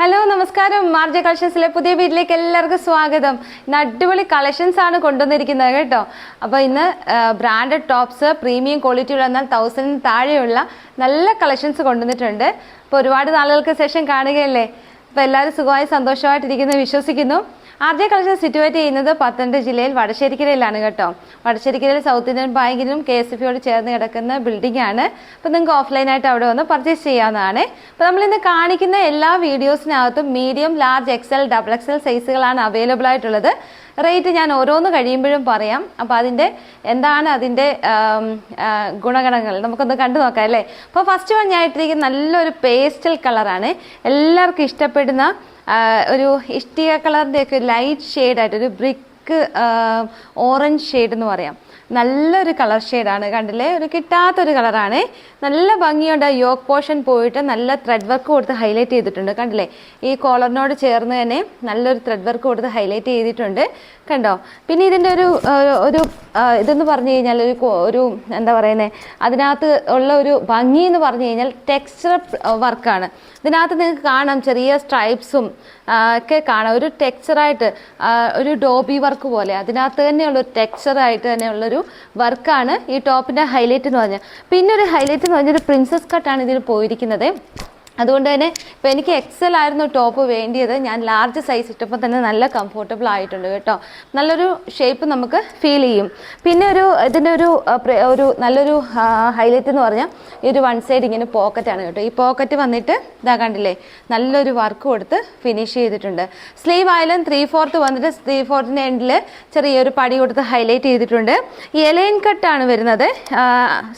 Hello നമസ്കാരം. മാർജ കളക്ഷൻസിലെ പുതിയ വീട്ടിലേക്ക് എല്ലാവർക്കും സ്വാഗതം. ഇന്ന് അടിപൊളി കളക്ഷൻസ് ആണ് കൊണ്ടുവന്നിരിക്കുന്നത് കേട്ടോ. അപ്പോൾ ഇന്ന് ബ്രാൻഡഡ് ടോപ്സ് പ്രീമിയം ക്വാളിറ്റിയുള്ള എന്നാൽ തൗസൻഡിന് താഴെയുള്ള നല്ല കളക്ഷൻസ് കൊണ്ടുവന്നിട്ടുണ്ട്. അപ്പോൾ ഒരുപാട് നാളുകൾക്ക് ശേഷം കാണുകയല്ലേ? അപ്പോൾ എല്ലാവരും സുഖമായി സന്തോഷമായിട്ടിരിക്കുന്നു വിശ്വസിക്കുന്നു. ആദ്യ കളക്ഷൻ സിറ്റുവേറ്റ് ചെയ്യുന്നത് പത്തനംതിട്ട ജില്ലയിൽ വടശ്ശേരിക്കരയിലാണ് കേട്ടോ. വടശ്ശേരിക്കരയിൽ സൗത്ത് ഇന്ത്യൻ ബാങ്കിനും കെ എസ് എഫ് ചേർന്ന് കിടക്കുന്ന ബിൽഡിംഗ് ആണ്. അപ്പോൾ നിങ്ങൾക്ക് ഓഫ്ലൈനായിട്ട് അവിടെ വന്ന് പർച്ചേസ് ചെയ്യാവുന്നതാണ്. അപ്പോൾ നമ്മൾ ഇന്ന് കാണിക്കുന്ന എല്ലാ വീഡിയോസിനകത്തും medium large XL double XL സൈസുകളാണ് available ആയിട്ടുള്ളത്. റേറ്റ് ഞാൻ ഓരോന്ന് കഴിയുമ്പോഴും പറയാം. അപ്പോൾ അതിന്റെ എന്താണ് അതിന്റെ ഗുണഗണങ്ങൾ നമുക്കൊന്ന് കണ്ടു നോക്കാം അല്ലേ? അപ്പോൾ ഫസ്റ്റ് വൺ ഞാൻ ഇട്ടിരിക്കുന്ന നല്ലൊരു പേസ്റ്റൽ കളറാണ് എല്ലാവർക്കും ഇഷ്ടപ്പെടുന്ന ഒരു ഇഷ്ടിക കളറിന്റെ ഒക്കെ ലൈറ്റ് ഷെയ്ഡായിട്ട് ഒരു ബ്രിക്ക് ഓറഞ്ച് ഷെയ്ഡ് എന്ന് പറയാം. നല്ലൊരു കളർ ഷെയ്ഡാണ് കണ്ടില്ലേ? ഒരു കിട്ടാത്തൊരു കളറാണ് നല്ല ഭംഗിയുണ്ട്. യോക്ക് പോർഷൻ പോയിട്ട് നല്ല ത്രെഡ് വർക്ക് കൊടുത്ത് ഹൈലൈറ്റ് ചെയ്തിട്ടുണ്ട്. കണ്ടില്ലേ? ഈ കോളറിനോട് ചേർന്ന് തന്നെ നല്ലൊരു ത്രെഡ് വർക്ക് കൊടുത്ത് ഹൈലൈറ്റ് ചെയ്തിട്ടുണ്ട്. കണ്ടോ? പിന്നെ ഇതിന്റെ ഒരു ഒരു ഇതെന്ന് പറഞ്ഞു കഴിഞ്ഞാൽ ഒരു ഒരു എന്താ പറയുന്നത് അതിനകത്ത് ഉള്ള ഒരു ഭംഗി എന്ന് പറഞ്ഞു കഴിഞ്ഞാൽ ടെക്സ്ചർ വർക്കാണ് ഇതിനകത്ത് നിങ്ങൾക്ക് കാണാം. ചെറിയ സ്ട്രൈപ്സും ഒക്കെ കാണാം. ഒരു ടെക്സ്ചറായിട്ട് ഒരു ഡോബി വർക്ക് പോലെ. അതിനകത്ത് തന്നെയുള്ള ഒരു ടെക്സ്ചറായിട്ട് തന്നെയുള്ളൊരു വർക്കാണ് ഈ ടോപ്പിന്റെ ഹൈലൈറ്റ് എന്ന് പറഞ്ഞാൽ പിന്നെ ഒരു ഹൈലൈറ്റ് എന്ന് പറഞ്ഞാൽ ഒരു പ്രിൻസസ് കട്ടാണ് ഇതിൽ പോയിരിക്കുന്നത്. അതുകൊണ്ട് തന്നെ ഇപ്പോൾ എനിക്ക് എക്സൽ ആയിരുന്നു ടോപ്പ് വേണ്ടിയത്. ഞാൻ ലാർജ് സൈസ് ഇട്ടപ്പോൾ തന്നെ നല്ല കംഫോർട്ടബിൾ ആയിട്ടുണ്ട് കേട്ടോ. നല്ലൊരു ഷേപ്പ് നമുക്ക് ഫീൽ ചെയ്യും. പിന്നെ ഒരു ഇതിന്റെ ഒരു ഒരു നല്ലൊരു ഹൈലൈറ്റ് എന്ന് പറഞ്ഞാൽ ഈ ഒരു വൺ സൈഡ് ഇങ്ങനെ പോക്കറ്റാണ് കേട്ടോ. ഈ പോക്കറ്റ് വന്നിട്ട് ഇതാ കണ്ടില്ലേ നല്ലൊരു വർക്ക് കൊടുത്ത് ഫിനിഷ് ചെയ്തിട്ടുണ്ട്. സ്ലീവ് ആയാലും ത്രീ ഫോർത്ത് വന്നിട്ട് ത്രീ ഫോർത്തിന്റെ എൻഡിൽ ചെറിയൊരു പടി കൊടുത്ത് ഹൈലൈറ്റ് ചെയ്തിട്ടുണ്ട്. എലൈൻ കട്ടാണ് വരുന്നത്.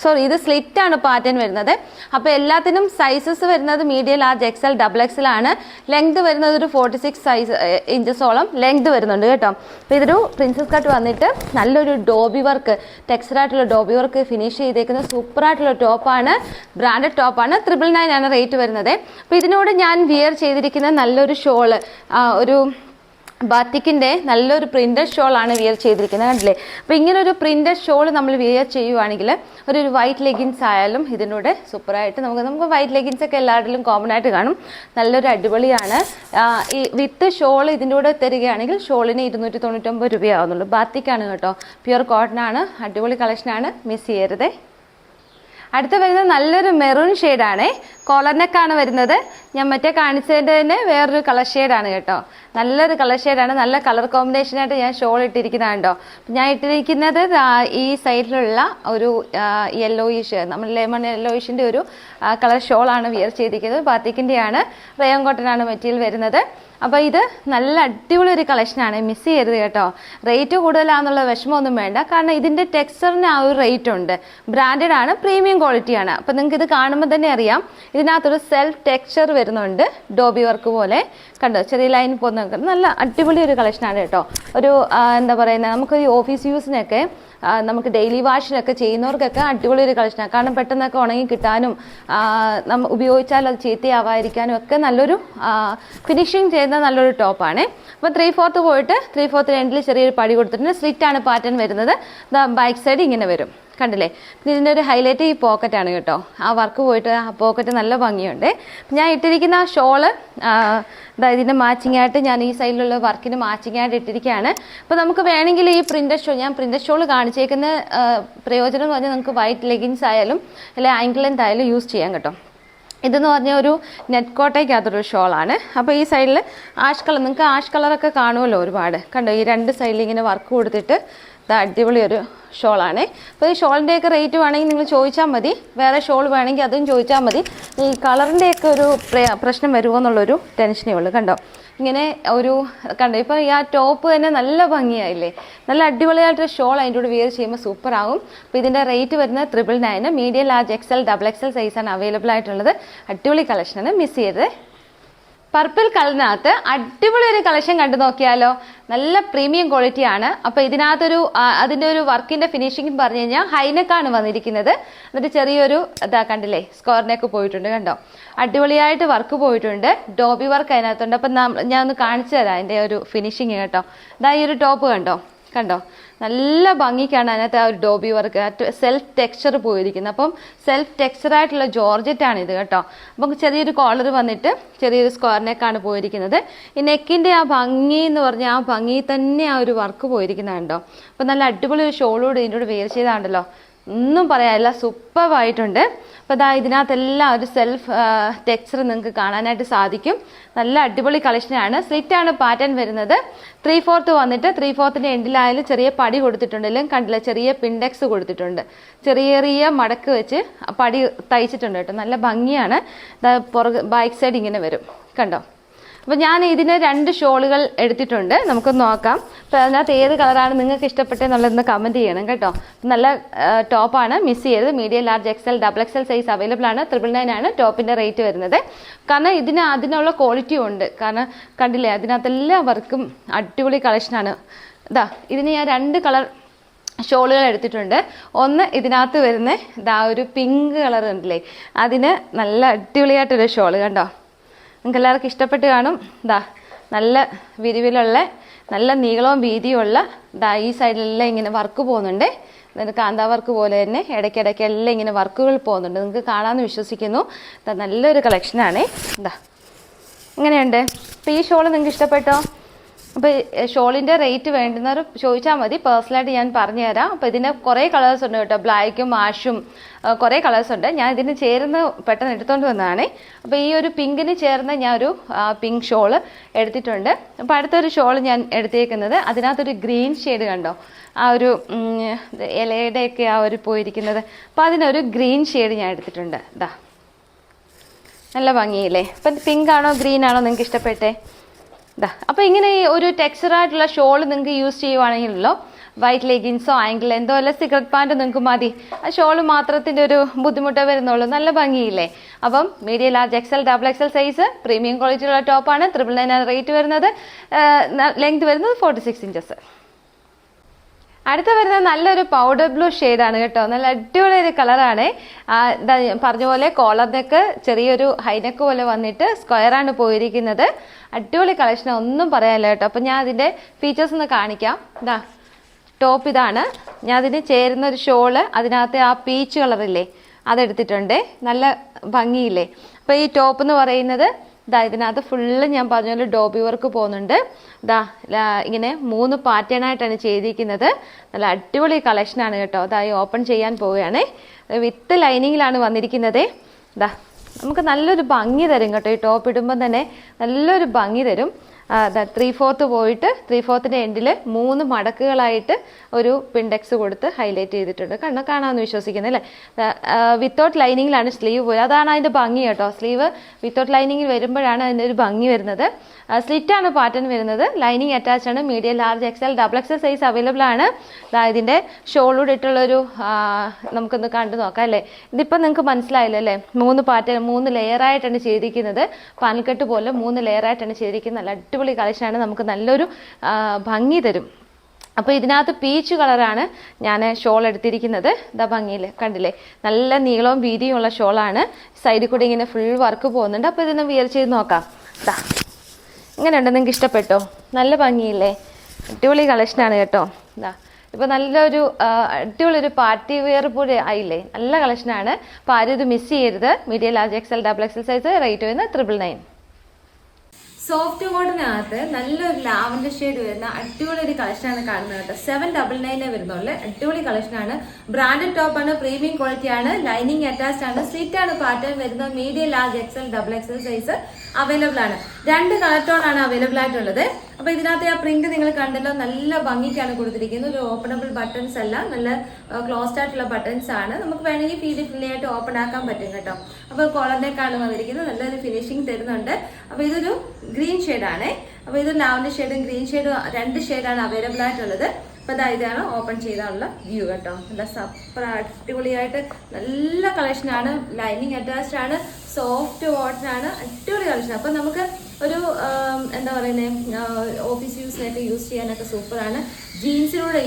സോറി ഇത് സ്ലിറ്റാണ് പാറ്റേൺ വരുന്നത്. അപ്പോൾ എല്ലാത്തിനും സൈസസ് വരുന്നത് മീഡിയം ലാർജ് എക്സൽ ഡബിൾ എക്സലാണ് ലെങ്ത് വരുന്നത് ഒരു ഫോർട്ടി സിക്സ് സൈസ് ഇഞ്ചസോളം ലെങ്ത് വരുന്നുണ്ട് കേട്ടോ. അപ്പോൾ ഇതൊരു പ്രിൻസസ് കട്ട് വന്നിട്ട് നല്ലൊരു ഡോബി വർക്ക് ടെക്സ്റ്റായിട്ടുള്ള ഡോബി വർക്ക് ഫിനിഷ് ചെയ്തേക്കുന്ന സൂപ്പറായിട്ടുള്ള ടോപ്പാണ് ബ്രാൻഡഡ് ടോപ്പാണ് ത്രിബിൾ നയൻ ആണ്. റേറ്റ് വരുന്നത്. അപ്പോൾ ഇതിനോട് ഞാൻ വിയർ ചെയ്തിരിക്കുന്ന നല്ലൊരു ഷോൾ ഒരു ബാത്തിക്കിന്റെ നല്ലൊരു പ്രിന്റഡ് ഷോളാണ് വിയർ ചെയ്തിരിക്കുന്നത് കണ്ടില്ലേ? അപ്പോൾ ഇങ്ങനെ ഒരു പ്രിന്റഡ് ഷോൾ നമ്മൾ വിയർ ചെയ്യുവാണെങ്കിൽ ഒരു ഒരു വൈറ്റ് ലെഗിൻസ് ആയാലും ഇതിനൂടെ സൂപ്പറായിട്ട് നമുക്ക് നമുക്ക് വൈറ്റ് ലെഗിൻസ് ഒക്കെ എല്ലാവരിലും കോമൺ ആയിട്ട് കാണും. നല്ലൊരു അടിപൊളിയാണ്. ഈ വിത്ത് ഷോൾ ഇതിന്റെ കൂടെ തരികയാണെങ്കിൽ ഷോളിന് ഇരുന്നൂറ്റി തൊണ്ണൂറ്റൊമ്പത് രൂപയാവുന്നുള്ളൂ. ബാത്തിക്കാണ് കേട്ടോ. പ്യുർ കോട്ടൺ ആണ്. അടിപൊളി കളക്ഷനാണ് മിസ് ചെയ്യരുത്. അടുത്ത വരുന്നത് നല്ലൊരു മെറൂൺ ഷെയ്ഡാണ് കോളർ നെക്കാണ് വരുന്നത്. ഞാൻ മറ്റേ കാണിച്ചതിന്റെ തന്നെ വേറൊരു കളർ ഷെയ്ഡാണ് കേട്ടോ. നല്ലൊരു കളർ ഷെയ്ഡാണ് നല്ല കളർ കോമ്പിനേഷനായിട്ട് ഞാൻ ഷോൾ ഇട്ടിരിക്കുന്നത് കേട്ടോ ഞാൻ ഇട്ടിരിക്കുന്നത് ഈ സൈഡിലുള്ള ഒരു യെല്ലോയിഷ് നമ്മൾ ലെമൺ യെല്ലോയിഷിന്റെ ഒരു കളർ ഷോളാണ് വിയർ ചെയ്തിരിക്കുന്നത്. ബാത്തിക്കിന്റെയാണ് റയോൺ കോട്ടനാണ് മെറ്റീരിയൽ വരുന്നത്. അപ്പോൾ ഇത് നല്ല അടിപൊളി ഒരു കളക്ഷനാണ് മിസ് ചെയ്യരുത് കേട്ടോ. റേറ്റ് കൂടുതലാണെന്നുള്ള വിഷമമൊന്നും വേണ്ട. കാരണം ഇതിന്റെ ടെക്സ്ചറിന് ആ ഒരു റേറ്റ് ഉണ്ട്. ബ്രാൻഡഡ് ആണ് പ്രീമിയം ക്വാളിറ്റിയാണ് അപ്പോൾ നിങ്ങൾക്ക് ഇത് കാണുമ്പോൾ തന്നെ അറിയാം. ഇതിനകത്തൊരു സെൽഫ് ടെക്സ്ചർ വരുന്നുണ്ട്. ഡോബി വർക്ക് പോലെ. കണ്ടോ? ചെറിയ ലൈൻ പോകുന്ന നല്ല അടിപൊളി ഒരു കളക്ഷനാണ് കേട്ടോ. ഒരു എന്താ പറയുന്നത് നമുക്ക് ഈ ഓഫീസ് യൂസിനൊക്കെ നമുക്ക് ഡെയിലി വാഷിനൊക്കെ ചെയ്യുന്നവർക്കൊക്കെ അടിപൊളി ഒരു കളക്ഷനാണ് കാരണം പെട്ടെന്നൊക്കെ ഉണങ്ങി കിട്ടാനും നമ്മൾ നമ്മ ഉപയോഗിച്ചാൽ അത് ചീത്തയാവാതിരിക്കാനും ഒക്കെ നല്ലൊരു ഫിനിഷിങ് ചെയ്യുന്ന നല്ലൊരു ടോപ്പാണ് അപ്പോൾ ത്രീ ഫോർത്ത് പോയിട്ട് ത്രീ ഫോർത്ത് രണ്ടിൽ ചെറിയൊരു പടി കൊടുത്തിട്ടുണ്ട്. സ്ലിറ്റാണ് പാറ്റേൺ വരുന്നത്. ബാക്ക് സൈഡ് ഇങ്ങനെ വരും. കണ്ടില്ലേ? പിന്നെ ഇതിന്റെ ഒരു ഹൈലൈറ്റ് ഈ പോക്കറ്റാണ് കേട്ടോ. ആ വർക്ക് പോയിട്ട് ആ പോക്കറ്റ് നല്ല ഭംഗിയുണ്ട്. ഞാൻ ഇട്ടിരിക്കുന്ന ആ ഷോൾ അതായത് ഇതിന്റെ മാച്ചിങ് ആയിട്ട് ഞാൻ ഈ സൈഡിലുള്ള വർക്കിന് മാച്ചിങ് ആയിട്ട് ഇട്ടിരിക്കുകയാണ്. അപ്പോൾ നമുക്ക് വേണമെങ്കിൽ ഈ പ്രിന്റഡ് ഷോ ഞാൻ പ്രിന്റഡ് ഷോൾ കാണിച്ചേക്കുന്ന പ്രയോജനം എന്ന് പറഞ്ഞാൽ നമുക്ക് വൈറ്റ് ലെഗിൻസ് ആയാലും അല്ലെങ്കിൽ ആങ്കിൾ ലെന്ത് ആയാലും യൂസ് ചെയ്യാം കേട്ടോ. ഇതെന്ന് പറഞ്ഞ ഒരു നെറ്റ് കോട്ടയ്ക്കകത്തൊരു ഷോളാണ് അപ്പോൾ ഈ സൈഡിൽ ആഷ് കളർ നിങ്ങൾക്ക് ആഷ് കളറൊക്കെ കാണുമല്ലോ ഒരുപാട്. കണ്ടോ? ഈ രണ്ട് സൈഡിൽ ഇങ്ങനെ വർക്ക് കൊടുത്തിട്ട് ഇത് അടിപൊളി ഒരു ഷോളാണ്. അപ്പോൾ ഈ ഷോളിന്റെയൊക്കെ റേറ്റ് വേണമെങ്കിൽ നിങ്ങൾ ചോദിച്ചാൽ മതി. വേറെ ഷോൾ വേണമെങ്കിൽ അതും ചോദിച്ചാൽ മതി. ഈ കളറിന്റെയൊക്കെ ഒരു പ്രശ്നം വരുമോ എന്നുള്ളൊരു ടെൻഷനേ ഉള്ളൂ. കണ്ടോ? ഇങ്ങനെ ഒരു കണ്ടോ? ഇപ്പോൾ ഈ ആ ടോപ്പ് തന്നെ നല്ല ഭംഗിയായില്ലേ? നല്ല അടിപൊളിയായിട്ടൊരു ഷോൾ അതിന്റെ കൂടെ വിയർ ചെയ്യുമ്പോൾ സൂപ്പർ ആവും അപ്പോൾ ഇതിന്റെ റേറ്റ് വരുന്നത് triple nine medium large XL double XL സൈസാണ് അവൈലബിൾ ആയിട്ടുള്ളത്. അടിപൊളി കളക്ഷനാണ് മിസ് ചെയ്യരുത്. പർപ്പിൾ കളറിനകത്ത് അടിപൊളി ഒരു കളക്ഷൻ കണ്ടു നോക്കിയാലോ? നല്ല പ്രീമിയം ക്വാളിറ്റി ആണ്. അപ്പൊ ഇതിനകത്തൊരു അതിന്റെ ഒരു വർക്കിന്റെ ഫിനിഷിംഗ് പറഞ്ഞു കഴിഞ്ഞാൽ ഹൈനക്കാണ് വന്നിരിക്കുന്നത്. എന്നിട്ട് ചെറിയൊരു ഇതാ കണ്ടില്ലേ സ്കോറിനൊക്കെ പോയിട്ടുണ്ട് കണ്ടോ? അടിപൊളിയായിട്ട് വർക്ക് പോയിട്ടുണ്ട്. ഡോബി വർക്ക് അതിനകത്തുണ്ട്. അപ്പൊ ഞാൻ ഒന്ന് കാണിച്ചു തരാം അതിന്റെ ഒരു ഫിനിഷിങ് കേട്ടോ. ഇതാ ഈ ഒരു ടോപ്പ് കണ്ടോ? കണ്ടോ? നല്ല ഭംഗിക്കാണ് അതിനകത്ത് ആ ഒരു ഡോബി വർക്ക് സെൽഫ് ടെക്സ്ചർ പോയിരിക്കുന്നത്. അപ്പം സെൽഫ് ടെക്സ്ചർ ആയിട്ടുള്ള ജോർജറ്റ് ആണ് ഇത് കേട്ടോ. അപ്പം ചെറിയൊരു കോളർ വന്നിട്ട് ചെറിയൊരു സ്ക്വയർ നെക്കാണ് പോയിരിക്കുന്നത്. ഈ നെക്കിന്റെ ആ ഭംഗി എന്ന് പറഞ്ഞാൽ ആ ഭംഗി തന്നെ ആ ഒരു വർക്ക് പോയിരിക്കുന്നുണ്ടോ അപ്പം നല്ല അടിപൊളി ഒരു ഷോളോട് ഇതിന്റെ കൂടെ വെയർ ചെയ്താണ്ടല്ലോ. ഒന്നും പറയാനില്ല സൂപ്പറായിട്ടുണ്ട് അപ്പോൾ ഇതാ ഇതിനകത്തെല്ലാം ഒരു സെൽഫ് ടെക്സ്ചർ നിങ്ങൾക്ക് കാണാനായിട്ട് സാധിക്കും. നല്ല അടിപൊളി കളക്ഷനാണ് സ്ലിറ്റാണ് പാറ്റേൺ വരുന്നത്. ത്രീ ഫോർത്ത് വന്നിട്ട് ത്രീ ഫോർത്തിന്റെ എൻഡിലായാലും ചെറിയ പടി കൊടുത്തിട്ടുണ്ട്. അല്ലെങ്കിൽ കണ്ടില്ല ചെറിയ പിൻഡെക്സ് കൊടുത്തിട്ടുണ്ട്. ചെറിയ ചെറിയ മടക്ക് വെച്ച് പടി തയ്ച്ചിട്ടുണ്ട് കേട്ടോ. നല്ല ഭംഗിയാണ്. പുറക് ബാക്ക് സൈഡ് ഇങ്ങനെ വരും. കണ്ടോ? അപ്പോൾ ഞാൻ ഇതിന് രണ്ട് ഷോളുകൾ എടുത്തിട്ടുണ്ട്. നമുക്കൊന്ന് നോക്കാം. അപ്പോൾ അതിനകത്ത് ഏത് കളറാണ് നിങ്ങൾക്ക് ഇഷ്ടപ്പെട്ടതെന്നുള്ളതെന്ന് കമന്റ് ചെയ്യണം കേട്ടോ. നല്ല ടോപ്പാണ് മിസ് ചെയ്തത് medium large XL double XL size available ആണ്. ട്രിപ്പിൾ നയൻ ആണ് ടോപ്പിന്റെ റേറ്റ് വരുന്നത്. കാരണം ഇതിന് അതിനുള്ള ക്വാളിറ്റി ഉണ്ട്. കാരണം കണ്ടില്ലേ അതിനകത്തെല്ലാ വർക്കും അടിപൊളി കളക്ഷനാണ് ഇതാ ഇതിന് ഞാൻ രണ്ട് കളർ ഷോളുകൾ എടുത്തിട്ടുണ്ട്. ഒന്ന് ഇതിനകത്ത് വരുന്ന ഇതാ ഒരു പിങ്ക് കളർ ഉണ്ടല്ലേ അതിന് നല്ല അടിപൊളിയായിട്ടൊരു ഷോൾ കണ്ടോ? നിങ്ങൾക്ക് എല്ലാവർക്കും ഇഷ്ടപ്പെട്ട് കാണും. ഇതാ നല്ല വിരിവിലുള്ള നല്ല നീളവും വീതിയുള്ള ഇതാ ഈ സൈഡിലെല്ലാം ഇങ്ങനെ വർക്ക് പോകുന്നുണ്ട്. എന്നിട്ട് കാന്താ വർക്ക് പോലെ തന്നെ ഇടയ്ക്കിടയ്ക്ക് എല്ലാം ഇങ്ങനെ വർക്കുകൾ പോകുന്നുണ്ട്. നിങ്ങൾക്ക് കാണാമെന്ന് വിശ്വസിക്കുന്നു. നല്ലൊരു കളക്ഷനാണ്. ദാ ഇങ്ങനെയുണ്ട് അപ്പോൾ ഈ ഷോൾ നിങ്ങൾക്ക് ഇഷ്ടപ്പെട്ടോ? അപ്പോൾ ഷോളിന്റെ റേറ്റ് വേണ്ടുന്നവർ ചോദിച്ചാൽ മതി. പേഴ്സണലായിട്ട് ഞാൻ പറഞ്ഞു തരാം അപ്പോൾ ഇതിന് കുറേ കളേഴ്സ് ഉണ്ട് കേട്ടോ. ബ്ലാക്കും ആഷും കുറേ കളേഴ്സ് ഉണ്ട്. ഞാൻ ഇതിന് ചേർന്ന് പെട്ടെന്ന് എടുത്തുകൊണ്ട് വന്നതാണ്. അപ്പോൾ ഈ ഒരു പിങ്കിന് ചേർന്ന് ഞാൻ ഒരു പിങ്ക് ഷോൾ എടുത്തിട്ടുണ്ട്. അപ്പോൾ അടുത്തൊരു ഷോൾ ഞാൻ എടുത്തേക്കുന്നത് അതിനകത്തൊരു ഗ്രീൻ ഷെയ്ഡ് കണ്ടോ? ആ ഒരു ഇലയുടെ ഇലയുടെയൊക്കെ ആ ഒരു പോയിരിക്കുന്നത്. അപ്പോൾ അതിനൊരു ഗ്രീൻ ഷെയ്ഡ് ഞാൻ എടുത്തിട്ടുണ്ട്. ഇതാ നല്ല ഭംഗിയില്ലേ? അപ്പം പിങ്ക് ആണോ ഗ്രീൻ ആണോ നിങ്ങൾക്ക് ഇഷ്ടപ്പെട്ടെ? അപ്പോൾ ഇങ്ങനെ ഒരു ടെക്സ്ചർ ആയിട്ടുള്ള ഷോൾ നിങ്ങൾക്ക് യൂസ് ചെയ്യുവാണെങ്കിലല്ലോ വൈറ്റ് ലെഗിൻസോ ആങ്കിൾ എന്തോ അല്ല സിഗരറ്റ് പാന്റ് നിങ്ങൾക്ക് മതി. ആ ഷോൾ മാത്രത്തിന്റെ ഒരു ബുദ്ധിമുട്ടേ വരുന്നുള്ളൂ. നല്ല ഭംഗിയില്ലേ? അപ്പം medium large XL double XL size premium ക്വാളിറ്റിയുള്ള ടോപ്പാണ് ത്രിപിൾ നയൻ റേറ്റ് വരുന്നത്. ലെങ്ത് വരുന്നത് ഫോർട്ടി സിക്സ് ഇഞ്ചസ് അടുത്ത വരുന്നത് നല്ലൊരു പൗഡർ ബ്ലൂ ആണ് കേട്ടോ. നല്ല അടിപൊളി ഒരു കളറാണ് പറഞ്ഞ പോലെ കോളർ നെക്ക് ചെറിയൊരു ഹൈനെക്ക് പോലെ വന്നിട്ട് സ്ക്വയർ ആണ് പോയിരിക്കുന്നത്. അടിപൊളി കളക്ഷൻ ഒന്നും പറയാനില്ല കേട്ടോ. അപ്പം ഞാൻ അതിന്റെ ഫീച്ചേഴ്സ് ഒന്ന് കാണിക്കാം. ഇതാ ടോപ്പ് ഇതാണ്. ഞാൻ അതിന് ചേരുന്ന ഒരു ഷോൾ അതിനകത്ത് ആ പീച്ച് കളറില്ലേ അതെടുത്തിട്ടുണ്ട്. നല്ല ഭംഗിയില്ലേ? അപ്പോൾ ഈ ടോപ്പ് എന്ന് പറയുന്നത് ഇതാ ഇതിനകത്ത് ഫുള്ള് ഞാൻ പറഞ്ഞ പോലെ ഡോബി വർക്ക് പോകുന്നുണ്ട്. ഇതാ ഇങ്ങനെ മൂന്ന് പാറ്റേൺ ആയിട്ടാണ് ചെയ്തിരിക്കുന്നത്. നല്ല അടിപൊളി കളക്ഷനാണ് കേട്ടോ. അതായി ഓപ്പൺ ചെയ്യാൻ പോവുകയാണ്. വിത്ത് ലൈനിങ്ങിലാണ് വന്നിരിക്കുന്നത്. ഇതാ നമുക്ക് നല്ലൊരു ഭംഗി തരും കേട്ടോ. ഈ ടോപ്പ് ഇടുമ്പോൾ തന്നെ നല്ലൊരു ഭംഗി തരും. ത്രീ ഫോർത്ത് പോയിട്ട് ത്രീ ഫോർത്തിന്റെ എൻഡിൽ മൂന്ന് മടക്കുകളായിട്ട് ഒരു പിൻഡെക്സ് കൊടുത്ത് ഹൈലൈറ്റ് ചെയ്തിട്ടുണ്ട്. കണ്ണ് കാണാമെന്ന് വിശ്വസിക്കുന്നത് അല്ലേ? വിത്തൗട്ട് ലൈനിങ്ങിലാണ് സ്ലീവ് പോയത്. അതാണ് അതിന്റെ ഭംഗി കേട്ടോ. സ്ലീവ് വിത്തൗട്ട് ലൈനിങ്ങിൽ വരുമ്പോഴാണ് അതിന്റെ ഒരു ഭംഗി വരുന്നത്. സ്ലിറ്റാണ് പാറ്റേൺ വരുന്നത്. ലൈനിങ് അറ്റാച്ച് ആണ്. Medium large XL double XL size available ആണ്. ഇതിന്റെ ഷോളൂടെ ഇട്ടുള്ളൊരു നമുക്കൊന്ന് കണ്ടു നോക്കാം അല്ലേ? ഇതിപ്പോൾ നിങ്ങൾക്ക് മനസ്സിലായില്ലോ അല്ലേ? മൂന്ന് പാറ്റേൺ മൂന്ന് ലെയർ ആയിട്ടാണ് ചെയ്തിരിക്കുന്നത്. പാൽക്കെട്ട് പോലെ മൂന്ന് ലെയർ ആയിട്ടാണ് ചെയ്തിരിക്കുന്നത്. നല്ല അടിപൊളി കളക്ഷനാണ്. നമുക്ക് നല്ലൊരു ഭംഗി തരും. അപ്പോൾ ഇതിനകത്ത് പീച്ച് കളറാണ് ഞാൻ ഷോൾ എടുത്തിരിക്കുന്നത്. ഇതാ ഭംഗിയിൽ കണ്ടില്ലേ? നല്ല നീളവും വീതിയുമുള്ള ഷോളാണ് സൈഡിൽ കൂടി ഇങ്ങനെ ഫുൾ വർക്ക് പോകുന്നുണ്ട്. അപ്പോൾ ഇതൊന്ന് വിയർ ചെയ്ത് നോക്കാം. ഇതാ ഇങ്ങനെയുണ്ട്. നിങ്ങൾക്ക് ഇഷ്ടപ്പെട്ടോ? നല്ല ഭംഗിയില്ലേ? അടിപൊളി കളക്ഷനാണ് കേട്ടോ. ഇതാ ഇപ്പോൾ നല്ലൊരു അടിപൊളിയൊരു പാർട്ടി വെയർ പോലെ ആയില്ലേ? നല്ല കളക്ഷനാണ് അപ്പോൾ ആരും ഇത് മിസ് ചെയ്യരുത്. Media large XL double XL size rate വരുന്നത് ത്രിപിൾ നയൻ സോഫ്റ്റ് കോട്ടനകത്ത് നല്ലൊരു ലാവൻഡർ ഷെയ്ഡ് വരുന്ന അടിപൊളി ഒരു കളക്ഷനാണ് കാണുന്നത് കേട്ടോ. സെവൻ ഡബിൾ നയനെ വരുന്നുള്ളു. അടിപൊളി കളക്ഷനാണ് ബ്രാൻഡഡ് ടോപ്പ് ആണ് പ്രീമിയം ക്വാളിറ്റി ആണ് ലൈനിങ് അറ്റാച്ച്ഡ് ആണ് സ്ലിറ്റ് ആണ് പാറ്റേൺ വരുന്നത്. Medium large XL double XL size available ആണ്. രണ്ട് കളർ ടോൺ ആണ് അവൈലബിൾ ആയിട്ടുള്ളത്. അപ്പൊ ഇതിനകത്ത് ആ പ്രിന്റ് നിങ്ങൾ കണ്ടല്ലോ നല്ല ഭംഗിക്കാണ് കൊടുത്തിരിക്കുന്നത്. ഒരു ഓപ്പണബിൾ ബട്ടൺസ് അല്ല നല്ല ക്ലോസ്ഡ് ആയിട്ടുള്ള ബട്ടൺസ് ആണ്. നമുക്ക് വേണമെങ്കിൽ ഫീഡ് ഫില്ല് ആയിട്ട് ഓപ്പൺ ആക്കാൻ പറ്റും കേട്ടോ. അപ്പൊ കോളറിനേക്കാണ് വന്നിരിക്കുന്നത് നല്ലൊരു ഫിനിഷിങ് തരുന്നുണ്ട്. അപ്പൊ ഇതൊരു ഗ്രീൻ ആണ്. അപ്പൊ ഇത് ലാവൻഡർ ഷെയ്ഡും ഗ്രീൻ ഷെയ്ഡും രണ്ട് ഷെയ്ഡാണ് അവൈലബിൾ ആയിട്ടുള്ളത്. അപ്പൊ ഇതാ ഇതാണ് ഓപ്പൺ ചെയ്താനുള്ള വ്യൂ കേട്ടോ. നല്ല സൂപ്പർ അടിപൊളിയായിട്ട് നല്ല കളക്ഷനാണ് ലൈനിങ് അറ്റാച്ച്ഡ് ആണ്. സോഫ്റ്റ് വാട്ടർ ആണ്. അടിപൊളി കളക്ഷൻ അപ്പൊ നമുക്ക് ഒരു എന്താ പറയുന്നത് ഓഫീസ് യൂസിനൊക്കെ യൂസ് ചെയ്യാനൊക്കെ സൂപ്പറാണ്. ജീൻസിനോട്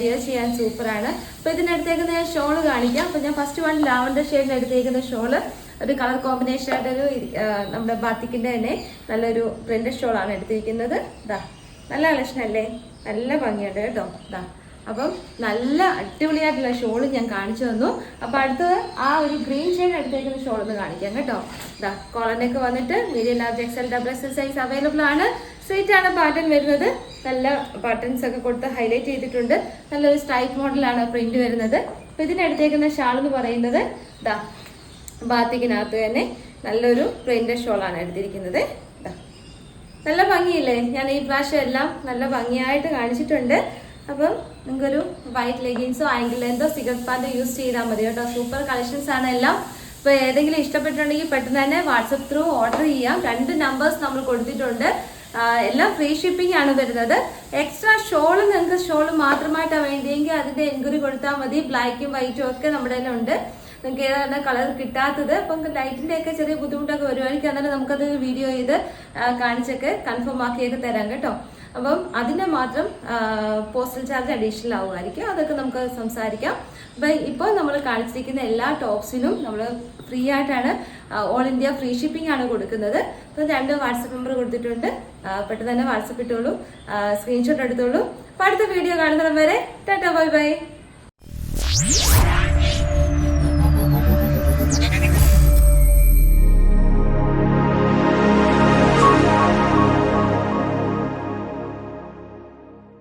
വിയർ ചെയ്യാൻ സൂപ്പറാണ്. അപ്പോൾ ഇതിനടുത്തേക്ക് ഞാൻ ഷോൾ കാണിക്കാം. അപ്പോൾ ഞാൻ ഫസ്റ്റ് വൺ ലാവൻഡർ ഷെയ്ഡിന് എടുത്തേക്കുന്ന ഷോൾ ഒരു കളർ കോമ്പിനേഷൻ ആയിട്ടൊരു നമ്മുടെ ബാത്തിക്കിന്റെ തന്നെ നല്ലൊരു പ്രിന്റഡ് ഷോളാണ് എടുത്തിരിക്കുന്നത്. ഇതാ നല്ല കളക്ഷൻ അല്ലേ നല്ല ഭംഗിയുണ്ട് കേട്ടോ. ഇതാ അപ്പം നല്ല അടിപൊളിയായിട്ടുള്ള ഷോൾ ഞാൻ കാണിച്ചു തന്നു. അപ്പം അടുത്തത് ആ ഒരു ഗ്രീൻ ഷെയ്ഡ് എടുത്തേക്കുന്ന ഷോൾ ഒന്ന് കാണിക്കാം കേട്ടോ. ഇതാ കോളറിനൊക്കെ വന്നിട്ട് medium large XL double XL size available ആണ്. സ്ട്രൈറ്റ് ആണ് പാറ്റേൺ വരുന്നത്. നല്ല ബട്ടൺസ് ഒക്കെ കൊടുത്ത് ഹൈലൈറ്റ് ചെയ്തിട്ടുണ്ട്. നല്ലൊരു സ്ട്രൈപ്പ് മോഡലാണ് പ്രിന്റ് വരുന്നത്. അപ്പം ഇതിനെടുത്തേക്കുന്ന ഷാൾ എന്ന് പറയുന്നത് ഇതാ ബാത്തിക്കിനകത്ത് തന്നെ നല്ലൊരു പ്രിന്റ് ഷോളാണ് എടുത്തിരിക്കുന്നത്. നല്ല ഭംഗിയില്ലേ? ഞാൻ ഈ പ്രാവശ്യം എല്ലാം നല്ല ഭംഗിയായിട്ട് കാണിച്ചിട്ടുണ്ട്. അപ്പം നിങ്ങൾക്കൊരു വൈറ്റ് ലെഗിൻസോ ആംഗിൾ ലെന്തോ സിഗർട്ട് പാന്റോ യൂസ് ചെയ്താൽ മതി കേട്ടോ. സൂപ്പർ കളക്ഷൻസ് ആണ് എല്ലാം. ഇപ്പോൾ ഏതെങ്കിലും ഇഷ്ടപ്പെട്ടിട്ടുണ്ടെങ്കിൽ പെട്ടെന്ന് തന്നെ വാട്സപ്പ് ത്രൂ ഓർഡർ ചെയ്യാം. രണ്ട് നമ്പേഴ്സ് നമ്മൾ കൊടുത്തിട്ടുണ്ട്. എല്ലാം ഫ്രീ ഷിപ്പിംഗ് ആണ് വരുന്നത്. എക്സ്ട്രാ ഷോൾ നിങ്ങൾക്ക് ഷോൾ മാത്രമായിട്ടാണ് വേണ്ടിയെങ്കിൽ അതിന്റെ എൻക്വറി കൊടുത്താൽ മതി. ബ്ലാക്കും വൈറ്റും ഒക്കെ നമ്മുടെ തന്നെ ഉണ്ട്. നിങ്ങൾക്ക് ഏതാണ് കളർ കിട്ടാത്തത്? അപ്പം ലൈറ്റിന്റെ ഒക്കെ ചെറിയ ബുദ്ധിമുട്ടൊക്കെ വരുമായിരിക്കും അന്നേരം നമുക്കത് വീഡിയോ ചെയ്ത് കാണിച്ചൊക്കെ കൺഫേം ആക്കിയൊക്കെ തരാം കേട്ടോ. അപ്പം അതിന് മാത്രം പോസ്റ്റൽ ചാർജ് അഡീഷണൽ ആവുമായിരിക്കും. അതൊക്കെ നമുക്ക് സംസാരിക്കാം. അപ്പം ഇപ്പോൾ നമ്മൾ കാണിച്ചിരിക്കുന്ന എല്ലാ ടോപ്സിനും നമ്മൾ ഫ്രീ ആയിട്ടാണ് ഓൾ ഇന്ത്യ ഫ്രീ ഷിപ്പിംഗ് ആണ് കൊടുക്കുന്നത്. അപ്പം രണ്ട് വാട്സപ്പ് നമ്പർ കൊടുത്തിട്ടുണ്ട്. പെട്ടെന്ന് തന്നെ വാട്സപ്പ് ഇട്ടോളൂ. സ്ക്രീൻഷോട്ട് എടുത്തോളൂ. അപ്പം അടുത്ത വീഡിയോ കാണുന്നതുവരെ വരെ ടാറ്റാ ബൈ ബൈ.